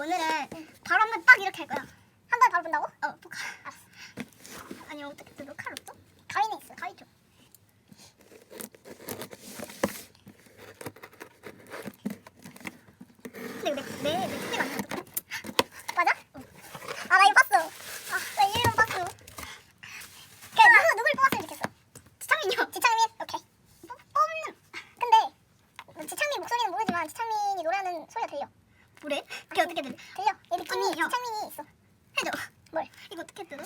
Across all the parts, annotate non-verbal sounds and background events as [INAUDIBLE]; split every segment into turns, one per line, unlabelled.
오늘은 바로 한번 딱 이렇게 할 거야.
한 번 바로 본다고?
어, 또 칼.
알았어.
아니 어떻게 뜯어? 칼 없어?
가위는 있어.
가위 좀. 근데 내내 내 소리가 안 나. 어떡해?
맞아? 아, 나 이거 봤어. 아, 나 이름 봤어. 그래, 누구, 누굴 뽑았으면 좋겠어?
지창민이요.
지창민? 오케이.
뽑- 뽑는.
근데, 지창민 목소리는 모르지만 지창민이 노래하는 소리가 들려.
뭐래? 그게 어떻게 들려?
들려. 얘 느낌이
아니요.
지창민이 있어.
해줘.
뭘?
이거 어떻게 뜯어?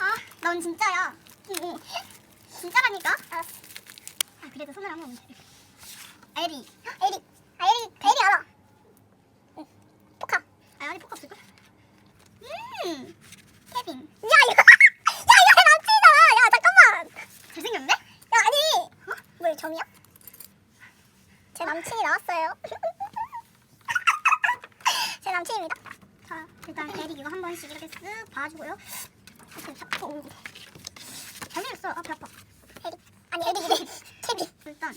아, 넌 진짜야. 응. 진짜라니까?
알았어.
아, 그래도 손을 한번 대. 에리.
에리. 아, 에리, 에리 알아. 응. 포카. 야,
아, 아니 포카 없을걸? 음. 케빈.
이거. 야, 이거 내 남친이잖아. 야, 잠깐만.
잘생겼네?
야, 아니. 왜 점이야? 제 남친이 나왔어요. [LAUGHS] 제 남친입니다.
자, 일단 에리 이거 한 번씩 이렇게 쓱 봐주고요. 이렇게 싹. 어, 잘생겼어. 아, 배 아파.
에리. 아니, 에리기래. 케빈. [LAUGHS]
일단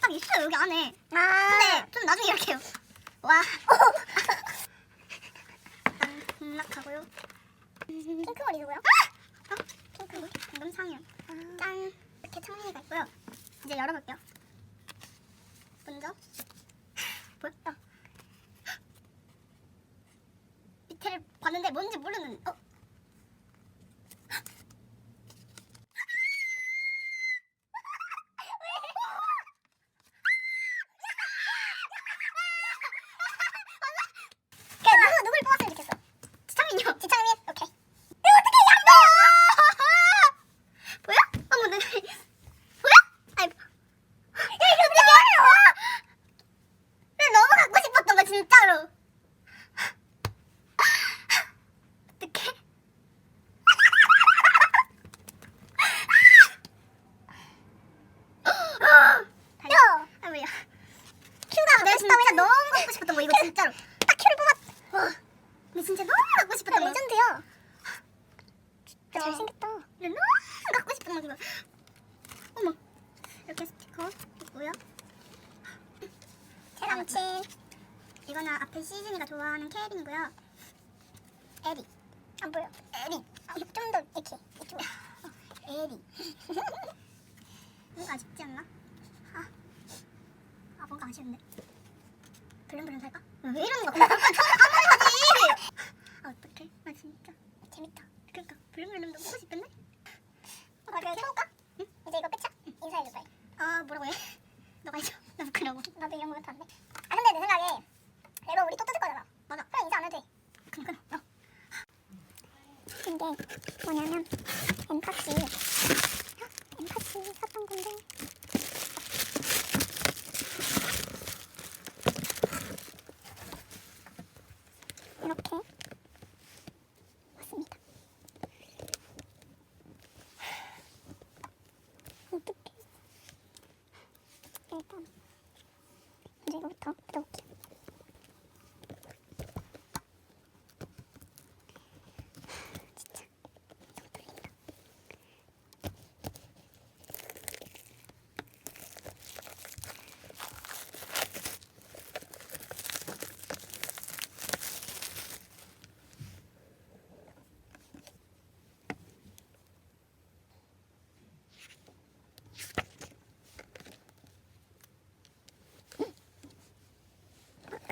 딱 있어요 여기 안에.
아.
근데 좀 나중에 이렇게 해요. 와. 일단 등락하고요.
핑크 머리 누구야?
어? 핑크 금상현.
아.
짠. 이렇게 창민이가 있고요. 이제 열어볼게요. 먼저 보여? 어. 밑에를 봤는데 뭔지 모르는. 어.
그래, 누구, 누굴 뽑았으면 좋겠어?
지창민이요.
지창민? 오케이.
보여? 어머, 내 보여? 아이, 야 이거 어떻게 알아? 나 너무 갖고 싶었던 거 진짜로. 어떡해? 달려.
야,
아 뭐야?
큐가
내가 진짜 너무 갖고 싶었던 거 이거 진짜로.
딱 큐를 뽑았.
와, 근데 진짜 너무 갖고
나
싶었던 거.
레전드야.
진짜.
잘생겼다.
근데 너무 갖고 싶은 거 이거. 어머, 이렇게 스티커 있고요.
제 남친.
이거는 앞에 시즌이가 좋아하는 케빈이고요.
에리. 안 보여.
에리.
좀 더 이렇게. 이쪽으로.
에리. 뭔가 아쉽지 않나? 아, 아 뭔가 아쉬운데. 블릉블릉 살까? 왜 이러는 거야? 잠깐 처음 하지. 아 어떡해? 나 진짜
재밌다.
그러니까 블릉블릉도 보고 싶은데?
아, 그래, 해볼까?
응?
이제 이거 끝이야. 인사해줘, 빨리.
아 뭐라고 해? 나 부끄러워.
나도 이런 거 못하는데. 아, 근데 내 생각에 이거 우리 또 뜯을 거잖아.
맞아.
그럼 인사 안 해도 돼.
그니까 어.
근데 뭐냐면 엠파시 엠파시 샀던 건데 이렇게 왔습니다. 어떻게 일단 이제 이거부터 뜯어볼게요. 진짜 손 떨린다.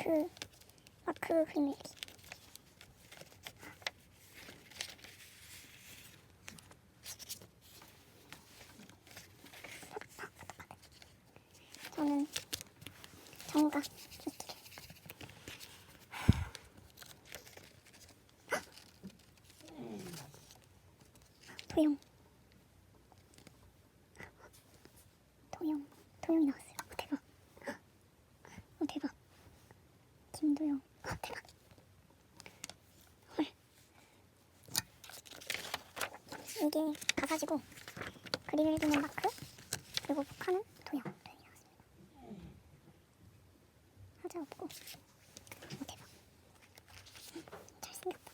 마크 마크 그림 읽기 저는 정우가 좋기를 도영 도영 도영이 나왔어요 어, 대박 어 대박 김도영 어 대박 헐 이게 가사지고 그림을 그리는 마크 그리고 북한은 도영 도영이 나왔습니다. 하자 없고 어 대박 잘생겼다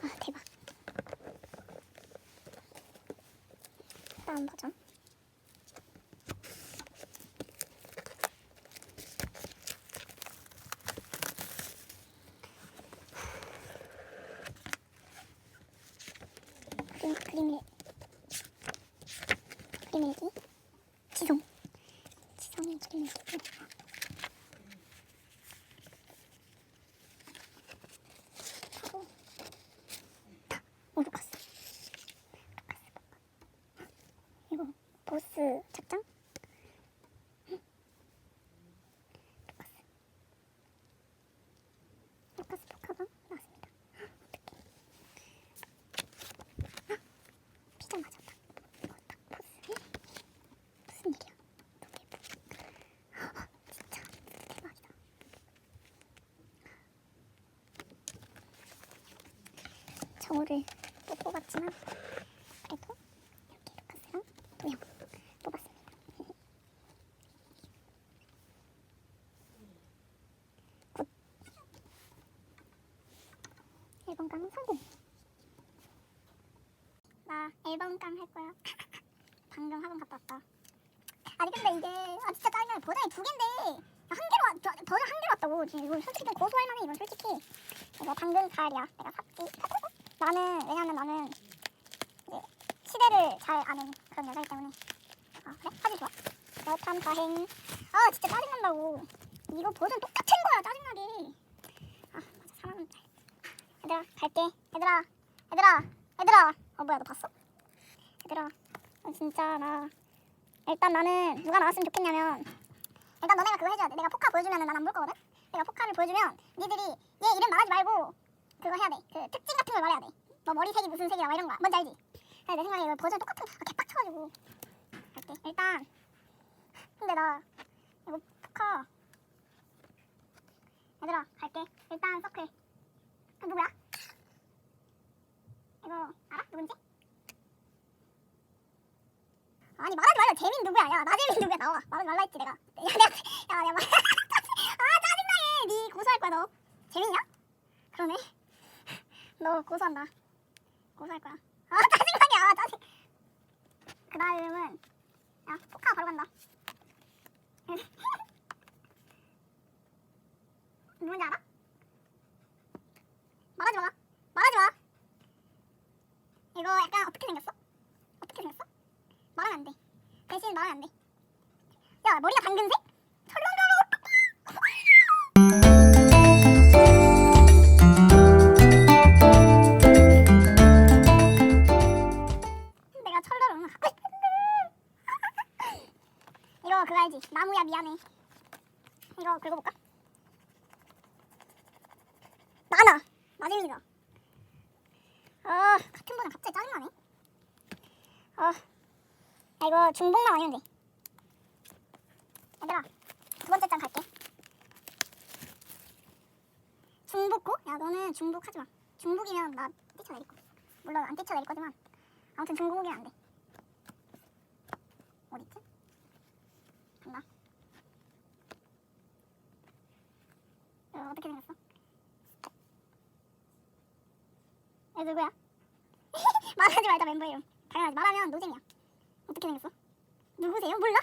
아 대박 다음 버전 지성의 그림을 그림 일기 지성 지성의 그림 일기 하고 오 루카스 루카스 이거 보스 착장 루카스 루카스 포카방 나왔습니다 어떡해 피자 맞았다. 이거 딱 보스. 무슨 일이야? 너무 예뻐. 진짜 대박이다. 저울을 못 뽑았지만 그래도 이렇게 루카스랑 도형 뽑았습니다. 굿. 1번 깡 성공. 나 앨범 깡할 거야. [LAUGHS] 방금 학원 갔다 왔다. 아니 근데 이게 아 진짜 짜증나. 버전이 두 개인데 한 개로 왔- 저- 버전 한 개로 왔다고. 이거 솔직히 좀 고소할 만해. 이건 솔직히 이거 방금 가을이야. 내가 샀지. 나는 왜냐면 나는 시대를 잘 아는 그런 여자이기 때문에. 아 그래? 아주 좋아. 여탐 다행. 아 진짜 짜증난다고. 이거 버전 똑같은 거야 짜증나게. 아 맞아 사람은 잘. 얘들아 갈게. 얘들아 얘들아 얘들아. 어 뭐야 너 봤어? 얘들아 어, 진짜 나 일단 나는 누가 나왔으면 좋겠냐면 일단 너네가 그거 해줘야 돼 내가 포카 보여주면은 난안 볼 거거든 내가 포카를 보여주면 니들이 얘 이름 말하지 말고 그거 해야 돼 그 특징 같은 걸 말해야 돼 뭐 머리 색이 무슨 색이야 막 이런 거. 뭔지 알지? 근데 내 생각에 이거 버전 똑같은 거 아, 개빡쳐가지고. 갈게. 일단. 근데 나 이거 포카 얘들아 갈게. 일단 서클. 그 누구야? 이거 알아? 누군지? 아니 말하지 말라. 재민 누구야? 야 나재민 누구야? 나와. 말하지 말라 했지 내가. [LAUGHS] 야 내가 야 내가 말... [LAUGHS] 아 짜증나게 니 고소할 거야 너. 재민이야? 그러네 너 고소한다. 고소할 거야. 아 짜증나게 아 짜증. 그 다음은 야 포카 바로 간다. [LAUGHS] 누군지 알아? 마지막이다. 아 같은 번에 갑자기 짜증나네 아 야, 이거 중복만 아니면 돼 얘들아 두 번째 장 갈게 중복고? 야 너는 중복하지 마 중복이면 나 뛰쳐내릴 거 물론 안 뛰쳐내릴 거지만 아무튼 중복이면 안 돼 어딨지? 간다 이거 어떻게 생겼어? 얘 누구야? [LAUGHS] 말하지 말자 멤버 이름 당연하지 말하면 노잼이야 어떻게 생겼어? 누구세요? 몰라?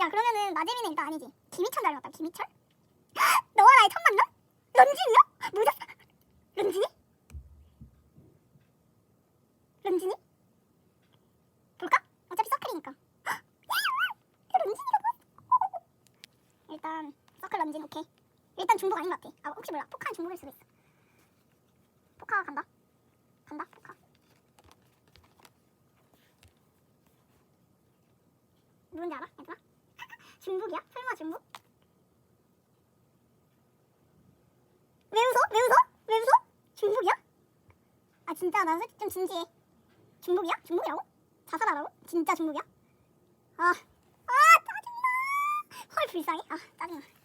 야 그러면은 나재민은 일단 아니지 김희철 닮았다 김희철? [GASPS] 너와 나의 첫 만남? 런쥔이요? 늦었어 런쥔이? 런쥔이? 볼까? 어차피 서클이니까 [GASPS] 런쥔이라고? [LAUGHS] 일단 서클 런쥔 오케이 일단 중복 아닌 것 같아 아 혹시 몰라 포카는 중복일 수도 있어 포카 간다 간다 포카 누군지 알아? 얘들아? [LAUGHS] 중복이야? 설마 중복? 왜 웃어? 왜 웃어? 왜 웃어? 중복이야? 아 진짜 나 솔직히 좀 진지해 중복이야? 중복이라고? 자살하라고? 진짜 중복이야? 아, 아 짜증나 헐 불쌍해 아 짜증나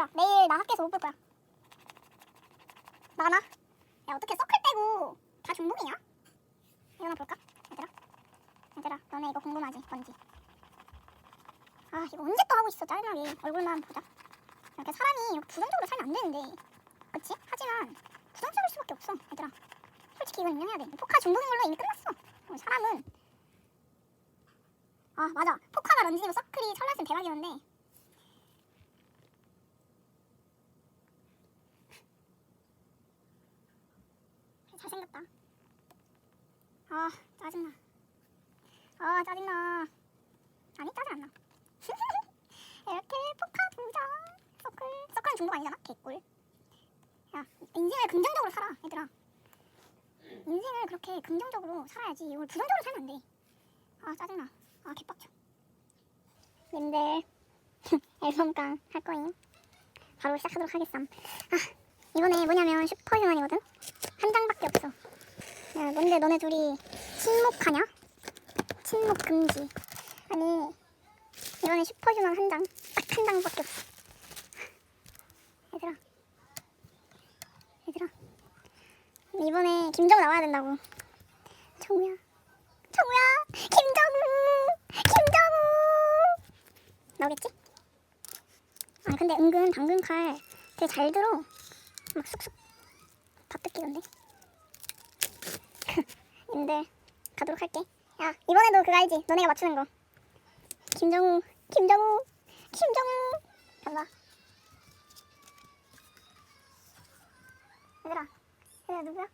얘들아 내일 나 학교에서 못 볼 거야. 나가나? 야 어떻게 서클 빼고 다 중복이냐? 이거나 볼까? 얘들아? 얘들아 너네 이거 궁금하지? 뭔지. 아 이거 언제 또 하고 있어 짜증나게. 얼굴만 보자. 이렇게 사람이 부정적으로 살면 안 되는데. 그치? 하지만 부정적일 수밖에 없어 얘들아. 솔직히 이건 인정해야 돼. 포카 중복인 걸로 이미 끝났어. 어, 사람은. 아 맞아. 포카가 런쥔이고 서클이 설날쯤 대박이었는데 생겼다. 아 짜증나. 아 짜증나. 아니 짜증 안 나. 이렇게 포카 두 장. 서클. 서클은 중복 아니잖아. 개꿀. 야 인생을 긍정적으로 살아 얘들아. 인생을 그렇게 긍정적으로 살아야지. 이걸 부정적으로 살면 안 돼. 아 짜증나. 아 개빡쳐. 님들 [LAUGHS] 앨범깡 할 거임. 바로 시작하도록 하겠삼. 아 이번에 뭐냐면 슈퍼휴먼이거든. 한 장밖에 없어. 야, 뭔데 너네 둘이 친목하냐? 친목 금지. 아니 이번에 슈퍼휴먼 한 장, 딱 한 장밖에 없어. 얘들아, 얘들아, 이번에 김정우 나와야 된다고. 정우야, 정우야, 김정우, 김정우 나오겠지? 아 근데 은근 당근 칼 되게 잘 들어. 막 쑥쑥 다 뜯기던데. [LAUGHS] 근데 가도록 할게. 야 이번에도 그거 알지? 너네가 맞추는 거. 김정우, 김정우, 김정우. 봐봐. 얘들아, 얘들아 누구야?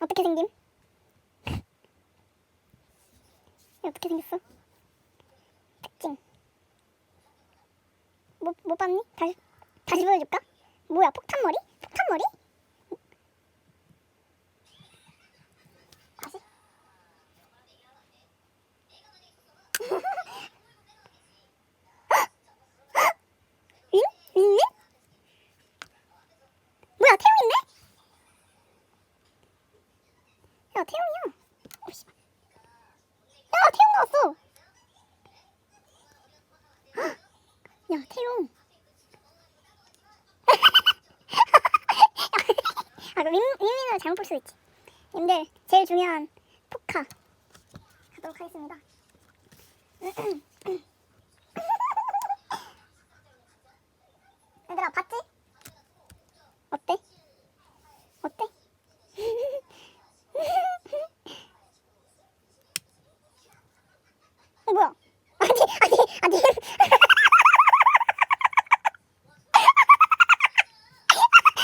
어떻게 생김? 얘 어떻게 생겼어? 특징. 못, 못 봤니? 다시, 다시 보여줄까? 뭐야, 폭탄머리? 폭탄머리? 다시. [LAUGHS] 태용이야. 어. 야, 태용 나왔어. [GASPS] 야, 태용. 아, 그 윈, 윈윈을 잘못 볼 수도 있지. 님들, 제일 중요한 포카 가도록 하겠습니다. [CLEARS THROAT] 얘들아, 봤지? 어때? 어때? 어, 뭐야? 아니, 아니, 아니.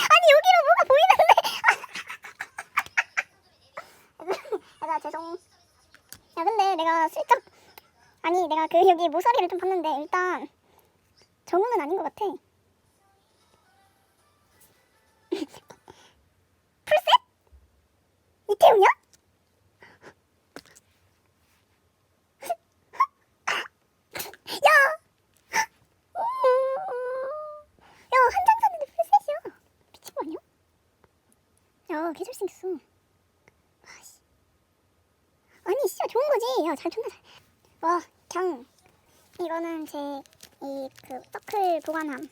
아니 여기로 뭐가 보이는데? 얘들아 죄송. 야 근데 내가 슬쩍 내가 그 여기 모서리를 좀 봤는데 일단 정우는 아닌 것 같아. [LAUGHS] 풀셋? 이태웅이야? [LAUGHS] 야! 야, 한장 샀는데 풀셋이야. 미친 거 아니야? 야, 개 잘생겼어. 아씨. 아니, 진짜 좋은 거지. 야, 잘 존나 잘. 와, 그냥 이거는 제 이 그 서클 보관함.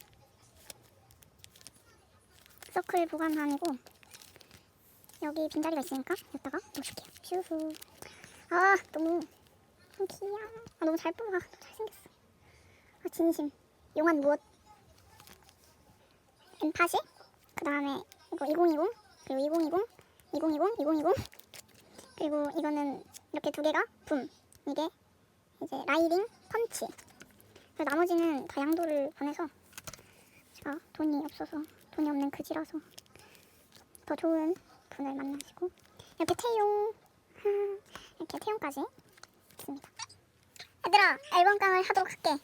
서클 보관함이고 여기 빈자리가 있으니까 여기다가 놓을게요. 슈후. 아, 너무 귀여워. 아, 너무 잘 뽑아. 잘생겼어. 아, 진심. 용한 무엇? 엠파시, 그 다음에 이거 2020, 그리고 2020, 2020, 2020, 그리고 이거는 이렇게 두 개가 붐. 이게 이제 라이딩, 펀치. 나머지는 다 양도를 보내서 제가 돈이 없어서 돈이 없는 그지라서 더 좋은 분을 만나시고 이렇게 태용, [LAUGHS] 이렇게 태용까지 있습니다. 얘들아 앨범깡을 하도록 할게.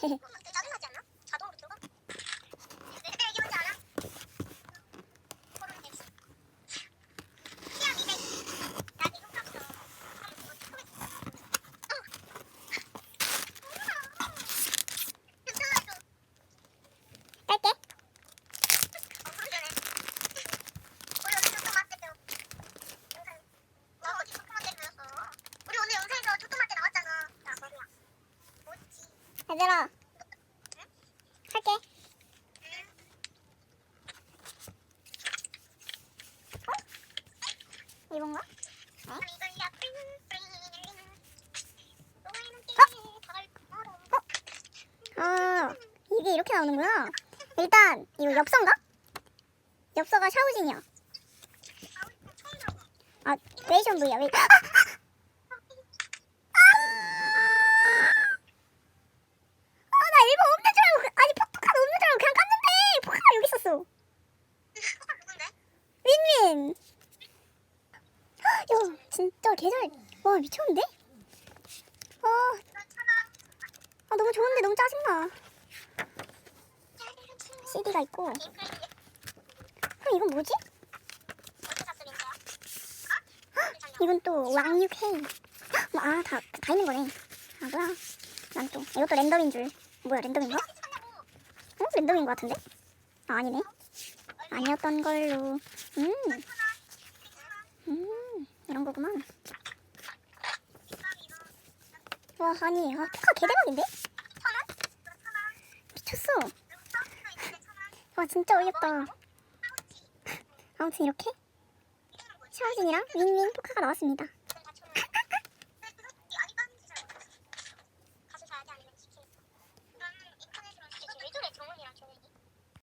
[LAUGHS] 나오는구나. 일단 이거 엽서인가? 엽서가 샤오진이야. 아, 레이션 V야. 왜? 아! 아! 아 그- 윈윈. 야, 진짜 계절 와 미쳤는데? 어. 아 너무 좋은데 너무 짜증나. CD가 있고. 그럼 이건 뭐지? 이건 또 왕육회. 뭐, 아, 다, 다 있는 거네. 아, 뭐야. 난 또, 이것도 랜덤인 줄. 뭐야, 랜덤인가? 어? 랜덤인 것 같은데? 아, 아니네. 아니었던 걸로. 음, 음, 이런 거구만. 와, 아니, 아, 포카 개대박인데? 미쳤어. 와, 진짜 어이없다. [LAUGHS] 아무튼 이렇게 샤오진이랑 윈윈 포카가 나왔습니다.